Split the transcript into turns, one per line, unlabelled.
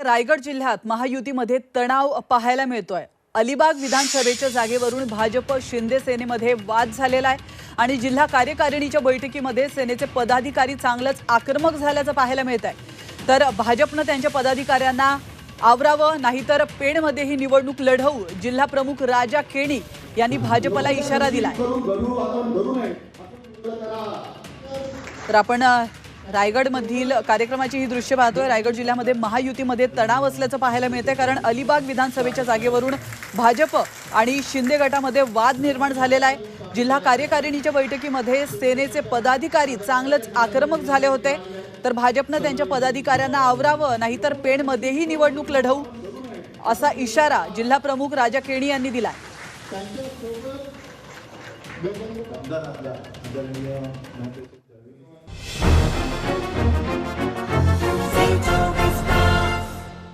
रायगड जिल्ह्यात महायुतीमध्ये तणाव पाहायला मिळतोय. अलिबाग विधानसभेच्या जागेवरून भाजप शिंदे सेनेमध्ये वाद झालेला आहे आणि जिल्हा कार्यकारिणीच्या बैठकीमध्ये सेनेचे पदाधिकारी चांगलंच आक्रमक झाल्याचं पाहायला मिळत आहे. तर भाजपनं त्यांच्या पदाधिकाऱ्यांना आवरावं नाहीतर पेणमध्ये ही निवडणूक लढवू जिल्हा प्रमुख राजा केणी यांनी भाजपला इशारा दिलाय. तर आपण रायगडमधील कार्यक्रमाची ही दृश्य पाहतोय. रायगड जिल्ह्यामध्ये महायुतीमध्ये तणाव असल्याचं पाहायला मिळतंय कारण अलिबाग विधानसभेच्या जागेवरून भाजप आणि शिंदे गटामध्ये वाद निर्माण झालेला आहे. जिल्हा कार्यकारिणीच्या बैठकीमध्ये सेनेचे पदाधिकारी चांगलंच आक्रमक झाले होते. तर भाजपनं त्यांच्या पदाधिकाऱ्यांना आवरावं नाहीतर पेणमध्येही निवडणूक लढवू असा इशारा जिल्हा प्रमुख राजा केणी यांनी दिलाय.
आहे